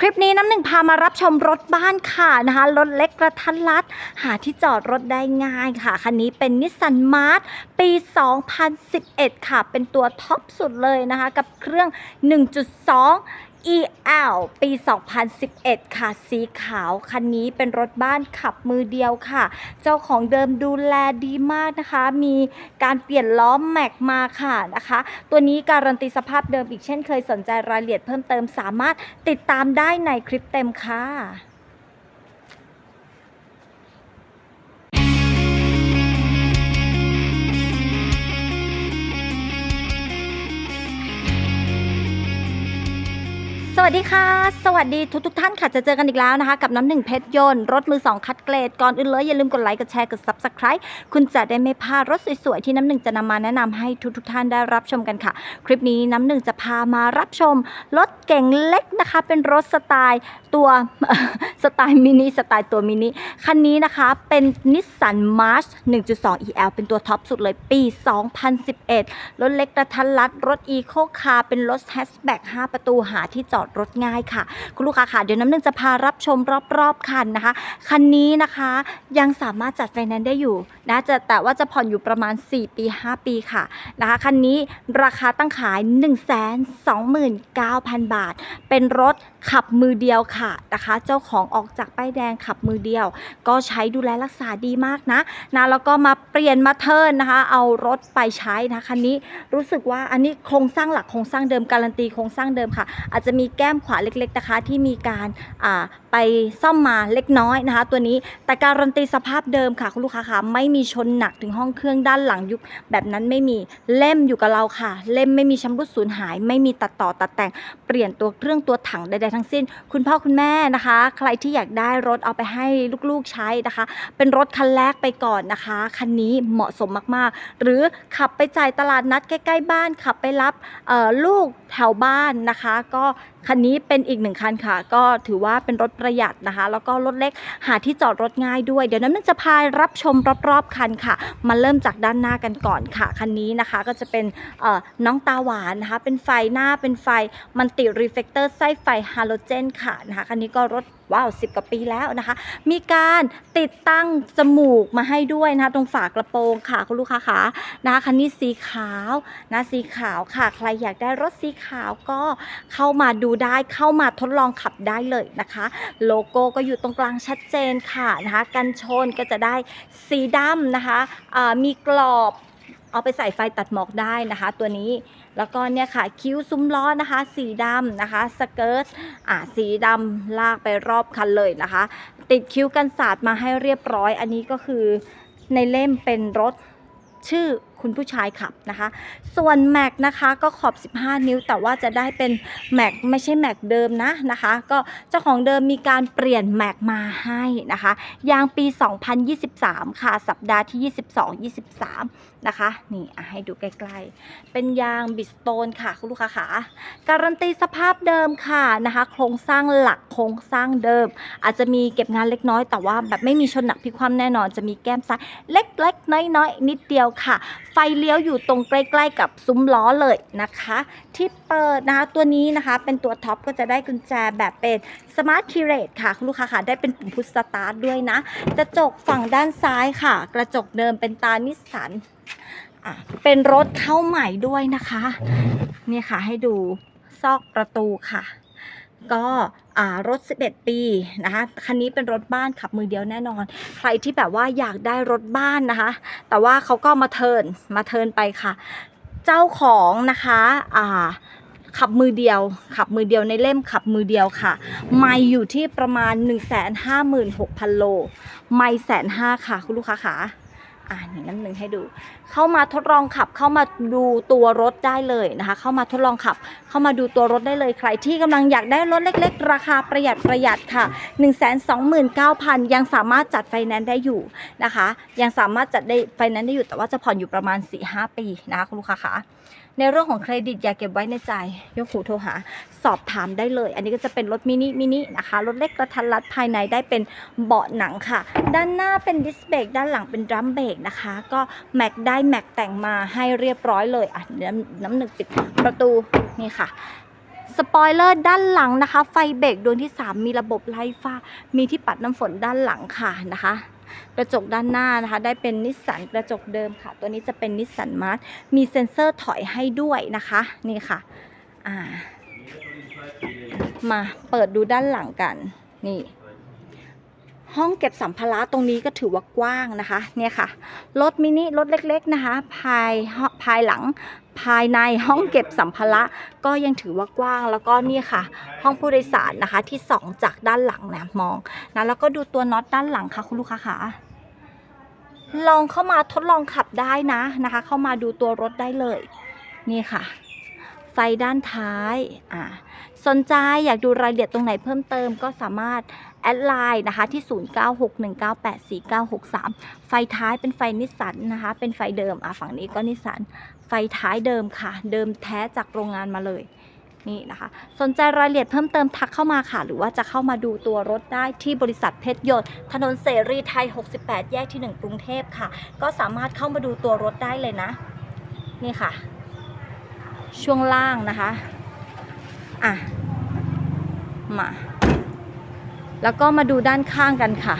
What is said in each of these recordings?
คลิปนี้น้ำหนึ่งพามารับชมรถบ้านค่ะนะคะรถเล็กกระทัดรัด หาที่จอดรถได้ง่ายค่ะ คันนี้เป็นนิสสันมาร์ปี 2011 ค่ะ เป็นตัวท็อปสุดเลยนะคะ กับเครื่อง 1.2 EL ปี 2011 ค่ะ สีขาวคันนี้เป็นรถบ้านขับมือเดียวค่ะ เจ้าของเดิมดูแลดีมากนะคะ มีการเปลี่ยนล้อแม็กมาค่ะนะคะ ตัวนี้การันตีสภาพเดิมอีกเช่นเคยสนใจรายละเอียดเพิ่มเติมสามารถติดตามได้ในคลิปเต็มค่ะ สวัสดีค่ะ สวัสดีทุกทุกท่านค่ะจะเจอกันอีกแล้วนะคะ กับน้ำหนึ่งเพชรยนต์รถมือสองคัดเกรดก่อนอื่นเลยอย่าลืมกดไลค์กดแชร์กด subscribe คุณจะได้ไม่พลาดรถสวยๆ ที่น้ำหนึ่งจะนำมาแนะนำให้ทุกทุกท่านได้รับชมกันค่ะ คลิปนี้น้ำหนึ่งจะพามารับชม รถเก่งเล็กนะคะ เป็นรถสไตล์ตัวสไตล์มินิสไตล์ตัวมินิคันนี้นะคะเป็นนิสสันมาร์ช1.2 EL เป็นตัวท็อปสุดเลยปี 2011 รถเล็กกระทันรัดรถอีโคคาร์เป็นรถแฮชแบ็ก5ประตูหาที่จอดรถง่ายค่ะ คุณลูกค้าค่ะ เดี๋ยวน้ำหนึ่งจะพารับชมรอบๆคันนะคะ คันนี้นะคะยังสามารถจัดไฟแนนซ์ได้อยู่นะจะแต่ว่าจะผ่อนอยู่ประมาณ 4 ปี 5 ปีค่ะนะคะคันนี้ราคาตั้งขาย 1 2 9 0 0 0 บาท เป็นรถขับมือเดียวค่ะนะคะ เจ้าของออกจากป้ายแดงขับมือเดียว ก็ใช้ดูแลรักษาดีมากนะนะแล้วก็มาเปลี่ยนมาเทิร์นนะคะ เอารถไปใช้นะคันนี้รู้สึกว่าอันนี้โครงสร้างหลักโครงสร้างเดิมการันตีโครงสร้างเดิมค่ะ อาจจะมีแก้มขวาเล็กๆนะคะ ที่มีการไปซ่อมมาเล็กน้อยนะคะ ตัวนี้แต่การันตีสภาพเดิมค่ะคุณลูกค้าคะไม่มีชนหนักถึงห้องเครื่องด้านหลังยุบแบบนั้นไม่มีเล่มอยู่กับเราค่ะ เล่มไม่มีชำรุดสูญหาย ไม่มีตัดต่อตัดแต่งเปลี่ยนตัวเครื่องตัวถังใดๆทั้งสิ้น คุณพ่อคุณแม่นะคะ ใครที่อยากได้รถเอาไปให้ลูกๆใช้นะคะ เป็นรถคันแรกไปก่อนนะคะ คันนี้เหมาะสมมากๆ หรือขับไปจ่ายตลาดนัดใกล้ๆบ้านขับไปรับลูกแถวบ้านนะคะ ก็คันนี้เป็นอีกหนึ่งคันค่ะ ก็ถือว่าเป็นรถประหยัดนะคะ แล้วก็รถเล็กหาที่จอดรถง่ายด้วย เดี๋ยวน้ำนึงจะพารับชมรอบๆคันค่ะ มาเริ่มจากด้านหน้ากันก่อนค่ะ คันนี้นะคะก็จะเป็นน้องตาหวานนะคะ เป็นไฟหน้าเป็นไฟมันติรีเฟกเตอร์ไส้ไฟฮาโลเจนค่ะนะคะ คันนี้ก็รถ ว้าว10กว่าปีแล้วนะคะ มีการติดตั้งจมูกมาให้ด้วยนะคะ ตรงฝากระโปรงค่ะคุณลูกค้าคะนะคะคันนี้สีขาวนะสีขาวค่ะ ใครอยากได้รถสีขาวก็เข้ามาดูได้เข้ามาทดลองขับได้เลยนะคะ โลโก้ก็อยู่ตรงกลางชัดเจนค่ะนะคะกันชนก็จะได้สีดำนะคะมีกรอบเอาไปใส่ไฟตัดหมอกได้นะคะ ตัวนี้ แล้วก็เนี่ยค่ะคิ้วซุ้มล้อนะคะ สีดำนะคะสเกิร์ตอ่าสีดำลากไปรอบคันเลยนะคะ ติดคิ้วกันสาดมาให้เรียบร้อย อันนี้ก็คือในเล่มเป็นรถชื่อ คุณผู้ชายขับนะคะ ส่วนแม็กนะคะก็ขอบ 15 นิ้วแต่ว่าจะได้เป็นแม็กไม่ใช่แม็กเดิมนะนะคะ ก็เจ้าของเดิมมีการเปลี่ยนแม็กมาให้นะคะยางปี 2023 ค่ะ สัปดาห์ที่ 22-23 นะคะนี่ให้ดูใกล้ๆ เป็นยางบิสโตนค่ะคุณลูกค้าขาการันตีสภาพเดิมค่ะนะคะ โครงสร้างหลักโครงสร้างเดิม อาจจะมีเก็บงานเล็กน้อยแต่ว่าแบบไม่มีชนหนักพิคว่ำแน่นอนจะมีแก้มซ้ายเล็กๆน้อยๆนิดเดียวค่ะ ไฟฟเลี้ยวอยู่ตรงใกล้ ๆ กับซุ้มล้อเลยนะคะ ที่เปิดนะคะตัวนี้นะคะเป็นตัวท็อปก็จะได้กุญแจแบบเป็น Smart Key Rate ค่ะ คุณลูกค้าค่ะได้เป็นปุ่มพุชสตาร์ทด้วยนะ กระจกฝั่งด้านซ้ายค่ะ กระจกเดิมเป็นตานิสสันเป็นรถเข้าใหม่ด้วยนะคะ นี่ค่ะให้ดูซอกประตูค่ะ ก็ รถ 11 ปีนะคะคันนี้เป็นรถบ้านขับมือเดียวแน่นอน ใครที่แบบว่าอยากได้รถบ้านนะคะ แต่ว่าเขาก็มาเทินมาเทินไปค่ะ เจ้าของนะคะอ่าขับมือเดียว ขับมือเดียวในเล่มขับมือเดียวค่ะ ไม่อยู่ที่ประมาณ 1 5 6 0 0 0 โล ไม่แสนห้าค่ะ คุณลูกค้าขา อ่านี่น้ำหนึ่งให้ดู เข้ามาทดลองขับ เข้ามาดูตัวรถได้เลยนะคะ เข้ามาทดลองขับ เข้ามาดูตัวรถได้เลยใครที่กำลังอยากได้รถเล็ก ๆ ราคาประหยัดประหยัดค่ะ 129,000 ยังสามารถจัดไฟแนนซ์ได้อยู่นะคะ ยังสามารถจัดได้ไฟแนนซ์ได้อยู่แต่ว่าจะผ่อนอยู่ประมาณ4-5ปีนะคะคุณลูกค้าคะ ในเรื่องของเครดิตอย่าเก็บไว้ในใจยกหูโทรหา สอบถามได้เลย อันนี้ก็จะเป็นรถมินิมินินะคะรถเล็กกระทันรัดภายในได้เป็นเบาะหนังค่ะ ด้านหน้าเป็นดิสเบรกด้านหลังเป็นดรัมเบรกนะคะ ก็แม็กได้แม็กแต่งมาให้เรียบร้อยเลยอะน้ำน้ำหนึ่งปิดประตูนี่ค่ะสปอยเลอร์ด้านหลังนะคะ ไฟเบรกดวงที่ 3 มีระบบไล่ฟ้า มีที่ปัดน้ำฝนด้านหลังค่ะนะคะ กระจกด้านหน้านะคะ ได้เป็นนิสสันกระจกเดิมค่ะ ตัวนี้จะเป็นนิสสันมาร์ทมีเซ็นเซอร์ถอยให้ด้วยนะคะ นี่ค่ะอ่ามาเปิดดูด้านหลังกัน นี่ ห้องเก็บสัมภาระตรงนี้ก็ถือว่ากว้างนะคะ เนี่ยค่ะ รถมินิรถเล็กๆนะคะ ภายภายหลัง ภายในห้องเก็บสัมภาระก็ยังถือว่ากว้างแล้วก็นี่ค่ะ ห้องผู้โดยสารนะคะที่สองจากด้านหลังนะมองนะแล้วก็ดูตัวน็อตด้านหลังค่ะคุณลูกค้าค่ะลองเข้ามาทดลองขับได้นะนะคะ เข้ามาดูตัวรถได้เลย นี่ค่ะ ไฟด้านท้ายอ่าสนใจอยากดูรายละเอียดตรงไหนเพิ่มเติมก็สามารถแอดไลน์นะคะที่ 0961984963 ไฟท้ายเป็นไฟนิสสันนะคะเป็นไฟเดิมอะฝั่งนี้ก็นิสสันไฟท้ายเดิมค่ะ เดิมแท้จากโรงงานมาเลยนี่นะคะสนใจรายละเอียดเพิ่มเติมทักเข้ามาค่ะ หรือว่าจะเข้ามาดูตัวรถได้ที่บริษัทเพชรยนต์ถนนเสรีไทย 68 แยกที่ 1 กรุงเทพค่ะ ก็สามารถเข้ามาดูตัวรถได้เลยนะ นี่ค่ะ ช่วงล่างนะคะ อะ มา แล้วก็มาดูด้านข้างกันค่ะ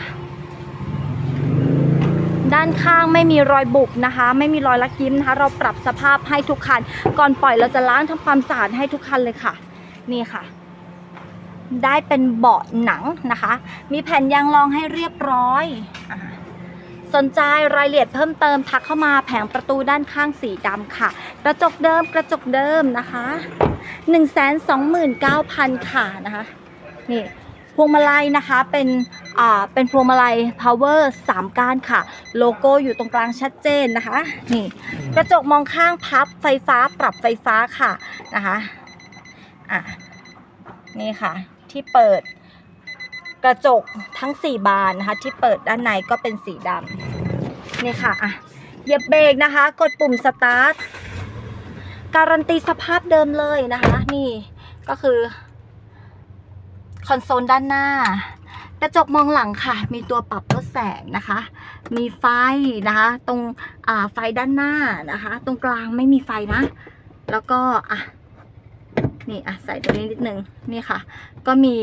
ด้านข้างไม่มีรอยบุบนะคะ ไม่มีรอยลักยิ้มนะคะ เราปรับสภาพให้ทุกคัน ก่อนปล่อยเราจะล้างทำความสะอาดให้ทุกคันเลยค่ะ นี่ค่ะได้เป็นเบาะหนังนะคะ มีแผ่นยางรองให้เรียบร้อยอา สนใจรายละเอียดเพิ่มเติมทักเข้ามาแผงประตูด้านข้างสีดำค่ะ กระจกเดิมกระจกเดิมนะคะ129,000 ค่ะนะคะนี่พวงมาลัยนะคะเป็นอ่าเป็นพวงมาลัย power 3 ก้านค่ะ โลโก้อยู่ตรงกลางชัดเจนนะคะนี่กระจกมองข้างพับไฟฟ้าปรับไฟฟ้าค่ะนะคะอะนี่ค่ะที่เปิด กระจกทั้ง 4 บานนะคะ ที่เปิดด้านในก็เป็นสีดำนี่ค่ะอะเหยียบเบรกนะคะ กดปุ่มสตาร์ทการันตีสภาพเดิมเลยนะคะ นี่ก็คือคอนโซลด้านหน้ากระจกมองหลังค่ะ มีตัวปรับลดแสงนะคะ มีไฟนะคะ ตรงไฟด้านหน้านะคะ ตรงกลางไม่มีไฟนะ แล้วก็อะนี่อะใส่ตัวนี้นิดนึงนี่ค่ะ ก็มี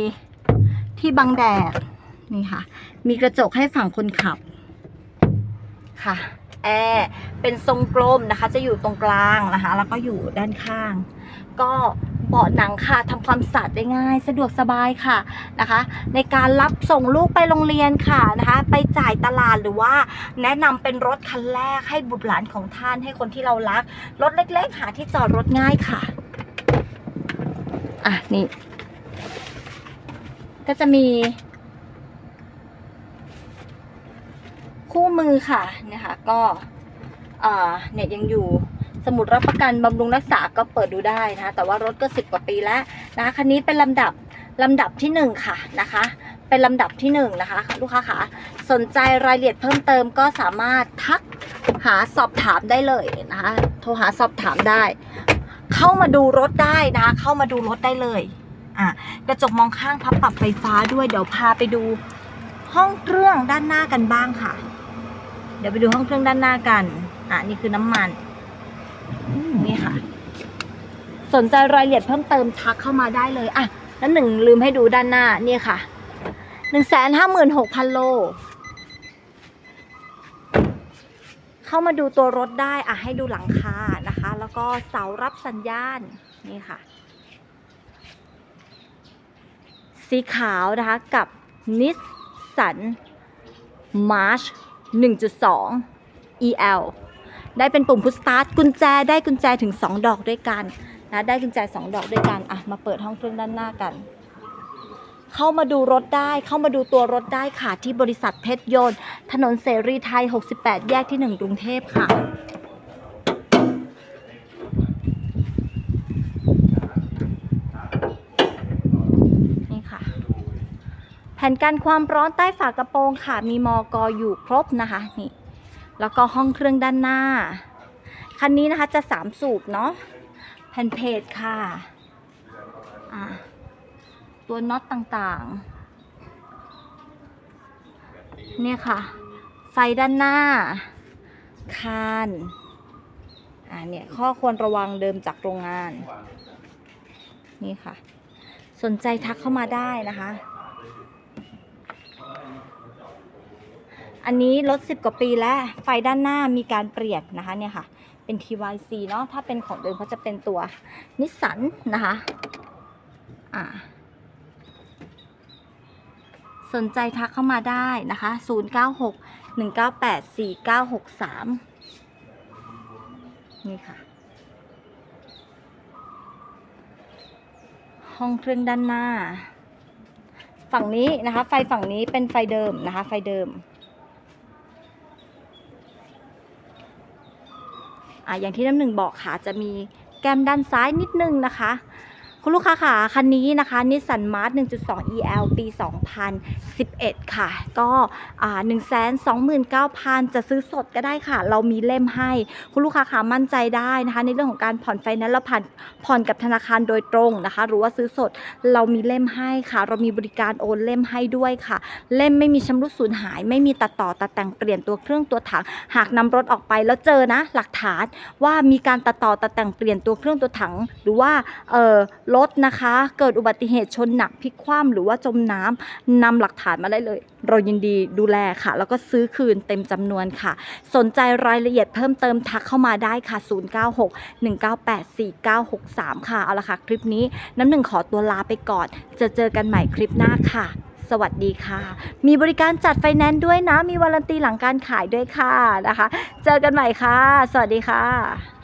ที่บังแดดนี่ค่ะ มีกระจกให้ฝั่งคนขับค่ะแอร์เป็นทรงกลมนะคะ จะอยู่ตรงกลางนะคะ แล้วก็อยู่ด้านข้าง ก็เบาะหนังค่ะทำความสะอาดได้ง่าย สะดวกสบายค่ะนะคะ ในการรับส่งลูกไปโรงเรียนค่ะนะคะ ไปจ่ายตลาดหรือว่า แนะนำเป็นรถคันแรกให้บุตรหลานของท่านให้คนที่เรารัก รถเล็กๆ หาที่จอดรถง่ายค่ะ อะนี่ ก็จะมี คู่มือค่ะนี่ยค่ะก็เนี่ยยังอยู่สมุดรับประกันบำรุงรักษาก็เปิดดูได้นะคะแต่ว่ารถก็สิบกว่าปีแล้วนะคะคันนี้เป็นลำดับลำดับที่หนึ่งค่ะนะคะ เป็นลำดับที่หนึ่งนะคะ ลูกค้าคะสนใจรายละเอียดเพิ่มเติมก็สามารถทักหาสอบถามได้เลยนะคะโทรหาสอบถามได้ เข้ามาดูรถได้นะคะ เข้ามาดูรถได้เลย อะกระจกมองข้างพับปรับไฟฟ้าด้วยเดี๋ยวพาไปดูห้องเครื่องด้านหน้ากันบ้างค่ะ เดี๋ยวไปดูห้องเครื่องด้านหน้ากันอะนี่คือน้ำมันนี่ค่ะ สนใจรายละเอียดเพิ่มเติมทักเข้ามาได้เลยอะแล้วหนึ่งลืมให้ดูด้านหน้านี่ค่ะหนึ่งแสนห้าหมื่นหกพันโล เข้ามาดูตัวรถได้อะให้ดูหลังคานะคะ แล้วก็เสารับสัญญาณนี่ค่ะ สีขาวนะคะกับนิสสันมาร์ช1.2 EL ได้เป็นปุ่มพุสตาร์ทกุญแจได้กุญแจถึง 2 ดอกด้วยกันนะได้กุญแจ 2 ดอกด้วยกันอะมาเปิดห้องเครื่องด้านหน้ากัน เข้ามาดูรถได้ เข้ามาดูตัวรถได้ค่ะที่บริษัทเพชรยนต์ ถนนเสรีไทย 68 แยกที่ 1 กรุงเทพค่ะ นี่ค่ะ แผ่นกันความร้อนใต้ฝากระโปรงค่ะ มีมอกออยู่ครบนะคะนี่ แล้วก็ห้องเครื่องด้านหน้า คันนี้นะคะจะสามสูบเนาะแผ่นเพจค่ะอ่าตัวน็อตต่างๆ เนี่ยค่ะ ไฟด้านหน้า คานอ่าเนี่ยข้อควรระวังเดิมจากโรงงาน นี่ค่ะ สนใจทักเข้ามาได้นะคะ อันนี้รถ 10 กว่าปีแล้วไฟด้านหน้ามีการเปลี่ยนนะคะเนี่ยค่ะ เป็น TYC เนาะถ้าเป็นของเดิมเขาจะเป็นตัวนิสสันนะคะอ่าสนใจทักเข้ามาได้นะคะ 096 198 4963 นี่ค่ะ ห้องเครื่องด้านหน้า ฝั่งนี้นะคะ ไฟฝั่งนี้เป็นไฟเดิมนะคะ ไฟเดิม อะอย่างที่น้ำหนึ่งบอกค่ะจะมีแก้มด้านซ้ายนิดนึงนะคะ คุณลูกค้าค่ะคันนี้นะคะนิสสันมาร์ท1.2 EL ปี 2011 ค่ะ ก็อ่า129,000จะซื้อสดก็ได้ค่ะ เรามีเล่มให้ คุณลูกค้าค่ะมั่นใจได้นะคะ ในเรื่องของการผ่อนไฟนั้นเราผ่านผ่อนกับธนาคารโดยตรงนะคะ หรือว่าซื้อสดเรามีเล่มให้ค่ะ เรามีบริการโอนเล่มให้ด้วยค่ะ เล่มไม่มีชำรุดสูญหาย ไม่มีตัดต่อตัดแต่งเปลี่ยนตัวเครื่องตัวถังหากนำรถออกไปแล้วเจอนะ หลักฐานว่ามีการตัดต่อตัดแต่งเปลี่ยนตัวเครื่องตัวถัง หรือว่าเออรถนะคะ เกิดอุบัติเหตุชนหนักพลิกคว่ำหรือว่าจมน้ำนำหลักฐานมาได้เลย เรายินดีดูแลค่ะ แล้วก็ซื้อคืนเต็มจำนวนค่ะ สนใจรายละเอียดเพิ่มเติมทักเข้ามาได้ค่ะ 096 198 4963 ค่ะ เอาละค่ะ คลิปนี้น้ำหนึ่งขอตัวลาไปก่อน จะเจอกันใหม่คลิปหน้าค่ะ สวัสดีค่ะ มีบริการจัดไฟแนนซ์ด้วยนะ มีวารันตีหลังการขายด้วยค่ะนะคะ เจอกันใหม่ค่ะ สวัสดีค่ะ